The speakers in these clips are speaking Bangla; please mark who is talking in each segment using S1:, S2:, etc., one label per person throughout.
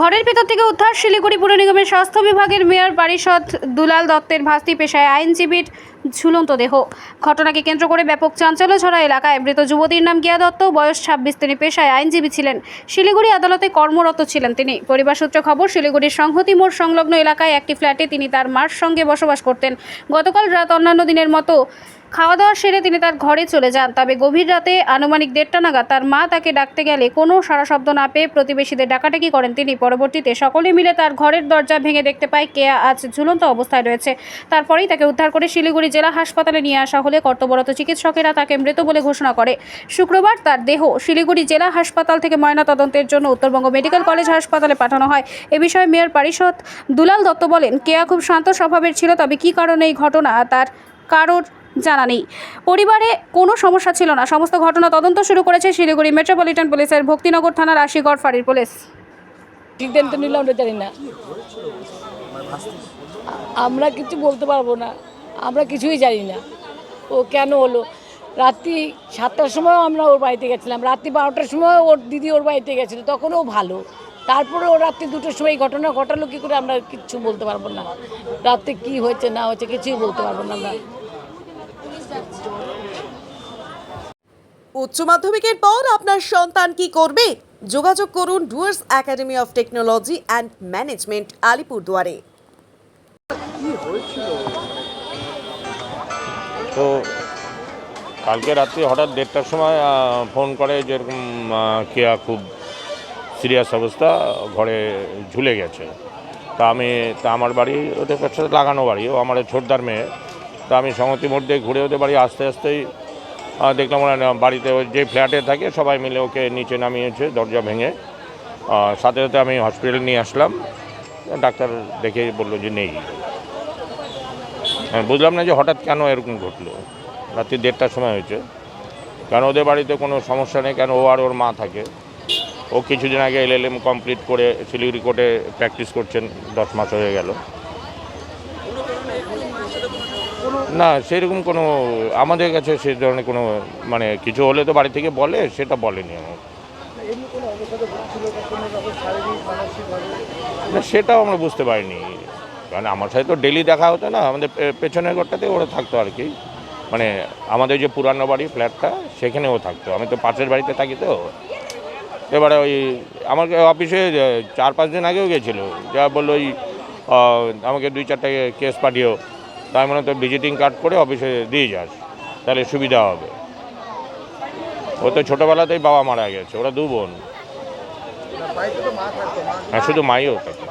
S1: ঘরের ভেতর থেকে উদ্ধার শিলিগুড়ি পুর নিগমের স্বাস্থ্য বিভাগের মেয়র পারিষদ দুলাল দত্তের ভাস্তি পেশায় আইনজীবীর ঝুলন্ত দেহ। ঘটনাকে কেন্দ্র করে ব্যাপক চাঞ্চল্য ছড়া এলাকায়। মৃত যুবতীর নাম গিয়া দত্ত, বয়স ছাব্বিশ তিনি পেশায় আইনজীবী ছিলেন। শিলিগুড়ি আদালতে কর্মরত ছিলেন তিনি। পরিবার সূত্রে খবর, শিলিগুড়ির সংহতি মোড় সংলগ্ন এলাকায় একটি ফ্ল্যাটে তিনি তার মার সঙ্গে বসবাস করতেন। গতকাল রাত অন্যান্য দিনের মতো খাওয়া দাওয়া সেরে তিনি তার ঘরে চলে যান। তবে গভীর রাতে আনুমানিক দেড়টা নাগাদ তার মা তাকে ডাকতে গেলে কোনো সারা শব্দ না পেয়ে প্রতিবেশীদের ডাকাডাকি করেন তিনি। পরবর্তীতে সকলে মিলে তার ঘরের দরজা ভেঙে দেখতে পায় কেয়া আজ ঝুলন্ত অবস্থায় রয়েছে। তারপরেই তাকে উদ্ধার করে শিলিগুড়ি জেলা হাসপাতালে নিয়ে আসা হলে কর্তব্যরত চিকিৎসকেরা তাকে মৃত বলে ঘোষণা করে। শুক্রবার তার দেহ শিলিগুড়ি জেলা হাসপাতাল থেকে ময়নাতদন্তের জন্য উত্তরবঙ্গ মেডিকেল কলেজ হাসপাতালে পাঠানো হয়। এ বিষয়ে মেয়র পারিষদ দুলাল দত্ত বলেন, কেয়া খুব শান্ত স্বভাবের ছিল, তবে কী কারণে এই ঘটনা, তার কারোর জানা নেই। পরিবারে কোনো সমস্যা ছিল না। সমস্ত ঘটনা তদন্ত শুরু করেছে শিলিগুড়ি মেট্রোপলিটন পুলিশের ভক্তিনগর থানার আশিগড় ফাঁড়ির পুলিশ।
S2: আমরা আমরা কিছু বলতে পারব না। আমরা কিছুই জানি না। ও কেন হলো? রাত্রি সাতটার সময় আমরা ওর বাড়িতে গেছিলাম। রাত্রি বারোটার সময় ওর দিদি ওর বাড়িতে গেছিল। তখন ও ভালো। তারপরে ও রাত্রি দুটোর সময় ঘটনা ঘটালো, কী করে আমরা কিচ্ছু বলতে পারব না? রাত্রে কী হয়েছে, না হয়েছে কিছুই বলতে পারব না আমরা।
S3: উচ্চ মাধ্যমিকের পর আপনার সন্তান কি করবে? যোগাযোগ করুন Dooars academy of technology and management, আলিপুরদুয়ারে।
S4: তো কালকে রাত্রি হঠাৎ দেড়টার সময় ফোন করে যেরকম কেয়া খুব সিরিয়াস অবস্থা, ঘরে ঝুলে গেছে। তা আমি, তা আমার বাড়ি, ওদের কাছে লাগানো বাড়ি, ও আমার ছোটদার মেয়ে। তা আমি সংহতি মধ্যে ঘুরে ওদের বাড়ি আস্তে আস্তেই দেখলাম ওরা বাড়িতে যে ফ্ল্যাটে থাকে, সবাই মিলে ওকে নিচে নামিয়েছে, দরজা ভেঙে। সাথে সাথে আমি হসপিটালে নিয়ে আসলাম। ডাক্তার দেখে বলল যে নেই। হ্যাঁ বুঝলাম না যে হঠাৎ কেন এরকম ঘটলো। রাত্রি দেড়টার সময় হয়েছে। কারণ ওদের বাড়িতে কোনো সমস্যা নেই, কেন ও আর ওর মা থাকে? ও কিছুদিন আগে এলএলএম কমপ্লিট করে শিলিগুড়ি কোর্টে প্র্যাকটিস করছেন, দশ মাস হয়ে গেল। না সেরকম কোনো আমাদের কাছে সে ধরনের কোনো মানে কিছু হলে তো বাড়ি থেকে বলে সেটা বলেনি আমার না সেটাও আমরা বুঝতে পারিনি। কারণ আমার সাথে তো ডেলি দেখা হতো না আমাদের পেছনের ঘরটাতে ওরা থাকতো আর কি। মানে আমাদের যে পুরানো বাড়ি ফ্ল্যাটটা সেখানেও থাকতো। আমি তো পাশের বাড়িতে থাকি তো। এবারে ওই আমার অফিসে চার পাঁচ দিন আগেও গেছিল। যা বলল ওই আমাকে দুই চারটে কেস পাঠিয়েও। তাই মানে তো ভিজিটিং কার্ড করে অফিসে দিয়ে যাস, তাহলে সুবিধা হবে। ও তো ছোটোবেলাতেই বাবা মারা গেছে, ওরা দু বোন। হ্যাঁ শুধু মাইও থাকে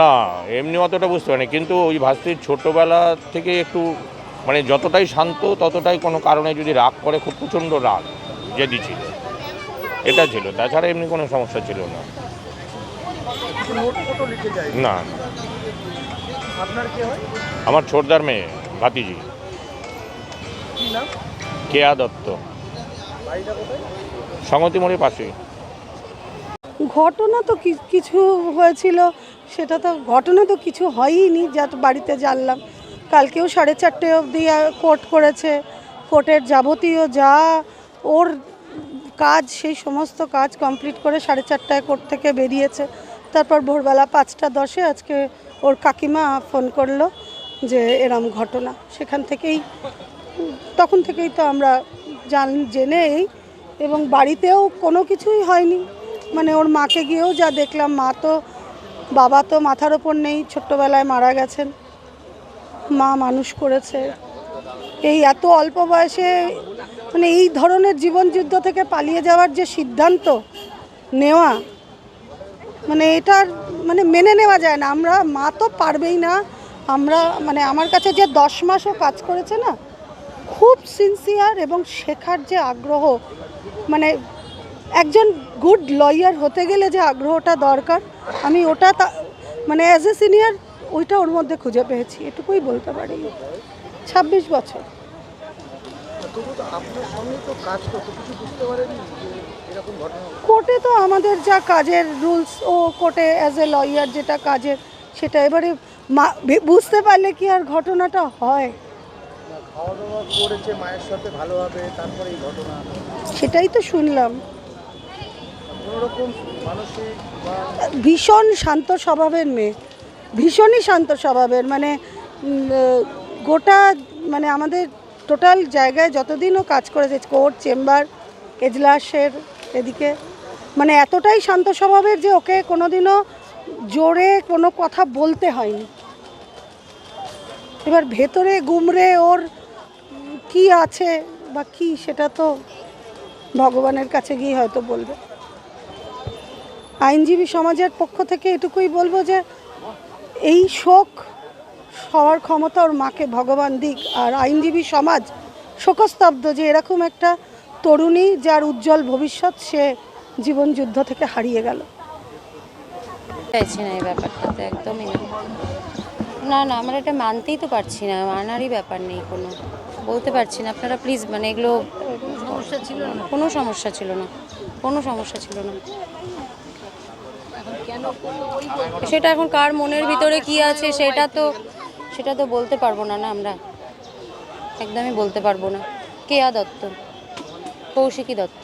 S4: না, এমনি অতটা বুঝতে পারিনি, কিন্তু ওই ভাস্তির ছোটোবেলা থেকে একটু মানে যতটাই শান্ত, ততটাই কোনো কারণে যদি রাগ করে, খুব প্রচণ্ড রাগ, জেদি ছিল। এটা ছিল, তাছাড়া এমনি কোনো সমস্যা ছিল না। না। আমার ছোটদার মেয়ে ভাতিজি। কেয়া দত্ত। সংগতি মোড়ের পাশে।
S5: ঘটনা তো কিছু হয়েছিল সেটা তো ঘটনা তো কিছু হয়ইনি যা বাড়িতে জানলাম। কালকেও সাড়ে চারটে অবধি কোর্ট করেছে। কোর্টের যাবতীয় যা ওর কাজ সেই সমস্ত কাজ কমপ্লিট করে সাড়ে চারটায় কোর্ট থেকে বেরিয়েছে। তারপর ভোরবেলা পাঁচটা দশে আজকে ওর কাকিমা ফোন করল যে এরম ঘটনা। সেখান থেকেই, তখন থেকেই তো আমরা জান জেনেই এবং বাড়িতেও কোনো কিছুই হয়নি। মানে ওর মাকে গিয়েও যা দেখলাম, মা তো, বাবা তো মাথার ওপর নেই, ছোট্টবেলায় মারা গেছেন। মা মানুষ করেছে। এই এত অল্প বয়সে মানে এই ধরনের জীবনযুদ্ধ থেকে পালিয়ে যাওয়ার যে সিদ্ধান্ত নেওয়া মানে এটার মানে মেনে নেওয়া যায় না। আমরা, মা তো পারবেই না। আমরা মানে আমার কাছে যে দশ মাসও কাজ করেছে না, খুব সিনসিয়ার এবং শেখার যে আগ্রহ মানে একজন গুড লয়ার হতে গেলে যে আগ্রহটা দরকার, আমি ওটা তা মানে অ্যাজ এ সিনিয়র ওইটা ওর মধ্যে খুঁজে পেয়েছি। এটুকুই বলতে পারি। ছাব্বিশ বছর। কোর্টে তো আমাদের যা কাজের রুলস ও কোর্টে অ্যাজ এ লয়ার যেটা কাজের সেটা এবারে বুঝতে পারলে কি আর ঘটনাটা হয়?
S6: খাওয়া দাওয়া করেছে মায়ের সাথে ভালোভাবে তারপরে এই ঘটনা।
S5: সেটাই তো শুনলাম। ভীষণ শান্ত স্বভাবের মেয়ে ভীষণই শান্ত স্বভাবের মানে গোটা মানে আমাদের টোটাল জায়গায় যতদিনও কাজ করেছে কোর্ট, চেম্বার, এজলাসের এদিকে মানে এতটাই শান্ত স্বভাবের যে ওকে কোনোদিনও জোরে কোনো কথা বলতে হয়নি। এবার ভেতরে গুমরে ওর কি আছে বা কি সেটা তো ভগবানের কাছে গিয়ে হয়তো বলবে। আইনজীবী সমাজের পক্ষ থেকে এটুকুই বলব যে এই শোক হওয়ার ক্ষমতা ওর মাকে ভগবান দিক। আর আইনজীবী সমাজ শোকস্তব্ধ যে এরকম একটা তরুণী যার উজ্জ্বল ভবিষ্যৎ সে জীবন যুদ্ধ থেকে হারিয়ে গেল।
S6: না এই একদমই না। না না, আমরা এটা মানতেই তো পারছি না, মানারই ব্যাপার নেই কোনো। বলতে পারছি না, আপনারা প্লিজ মানে এগুলো সমস্যা ছিল না কোনো সমস্যা ছিল না, কোনো সমস্যা ছিল না। সেটা এখন কার মনের ভিতরে কি আছে, সেটা তো সেটা তো বলতে পারব না না আমরা একদমই বলতে পারব না। কেয়া দত্ত? কৌশিকী দত্ত।